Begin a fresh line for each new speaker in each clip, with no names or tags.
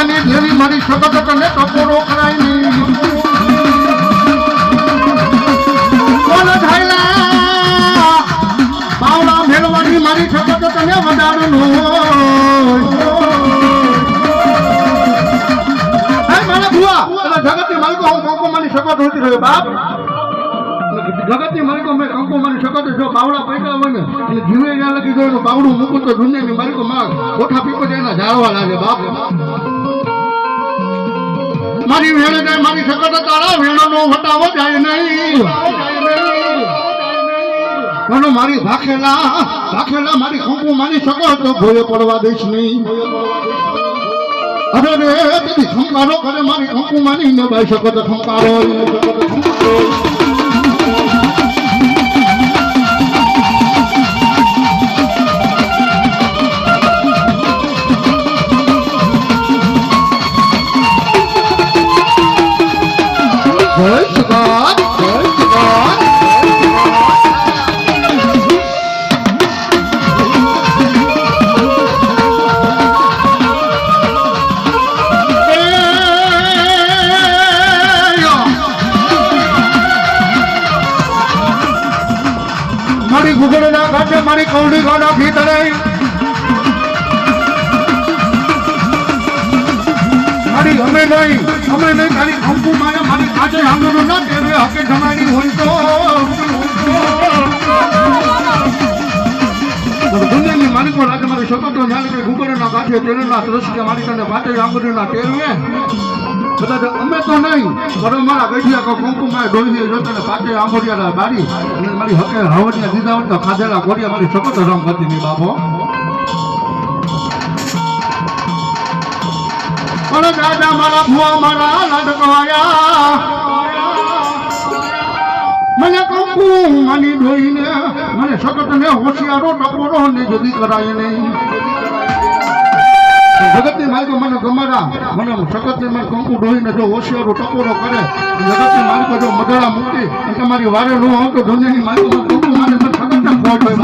દુનિયાની દેવી મારી સગત તને ટપોરો કરાય નહીં. કોણ થાયલા પાવડા ભુવા જગતની માલિકો હું કંકોમાની શકત હોતી રહ્યો, બાપ. જગતની માલિકો મેં કંકોમાની સગત જો બાવડા પૈકા હોય ને અને જીવે ના લખી ગયો બાવડું મૂકું તો દુનિયાની માલિકો માં કોઠા પીપો એના જાળવા લાગે, બાપ. મારી વેણે જાય મારી સગત તારા વેણનો વટાવો જાય નહીં. મારી ભાખેલા ભાખેલા મારી કંકુ મારી તો ભોય પડવા દઈશ નહીં. અરે રે તેથી ખંકારો કરે, મારી કંકુ માની ને બાઈ તો ખંકારો. ગુગળના કાંઠે મારી કૌડી ગાના ભીતરે મારી અમે નહીં અમે નહીં ખાલી કંકુ મારે, મારી કાંઠે આંગણો ના તેરે હકે જમાડી હોય તો. દુનિયાની માલિકો રાજ મારી શકતો ન્યાલ કે ગુગળના કાંઠે તેલના દ્રશ્ય મારી તને પાટે તેલવે બધા તો અમે તો નહીં, પણ મારા ગઢિયા કો કંકુ માં ડોલી જો તને પાટે આંગળીયા બારી અને મારી હકે હવડિયા દીધા હોય તો ખાધેલા ગોડિયા મારી શકતો રંગ હતી ની બાપો. પણ દાદા મારા ભુવા મારા લાડકવાયા. મને કંકુ માની ધોઈને મને સખત ને હોશિયારો ટકોરો ને જદી કરાય નહીં. જગતની માલિકો મને ગમારા મને સખતની મને કંકુ ડોહીને જો હોશિયારો ટકોરો કરે, જગતની માલિકો જો મદડા મૂકી અને તમારી વારે નો આવ તો દુનિયાની મને કંકુ મારે મને સખત ને ખોટ હોય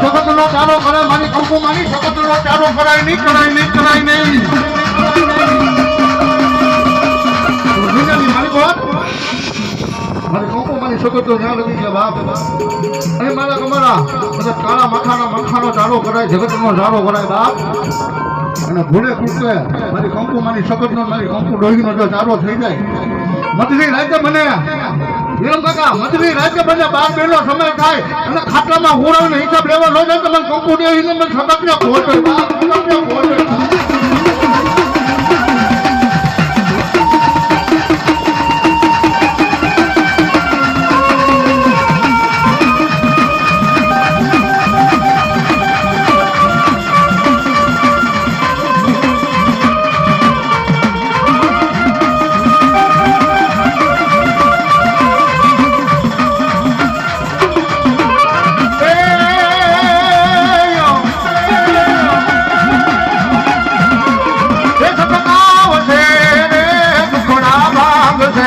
મારી જગતનો ચાલો કરે મારી કંકુ મારી જગતનો ચારો કરાય નહીં કરાય નહીં કરાય નહીં. મારી કંકુ મારી જગતો ગયા બાપ. અને ભૂલે કૂટે મારી કંકુ મારી સગતનો મારી કંકુ ડોહીનો જો ચારો થઈ જાય. મતની રાજ્ય મને વિરમ કાકા મધરી રાતે બાર બેનો સમય થાય અને ખાટલામાં હોરાનો હિસાબ લેવા ન જાય તો મને કંકુ ડોહીને મને સગતને ખોટ હોય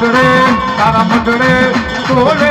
મધડે તારા મધડે તોલે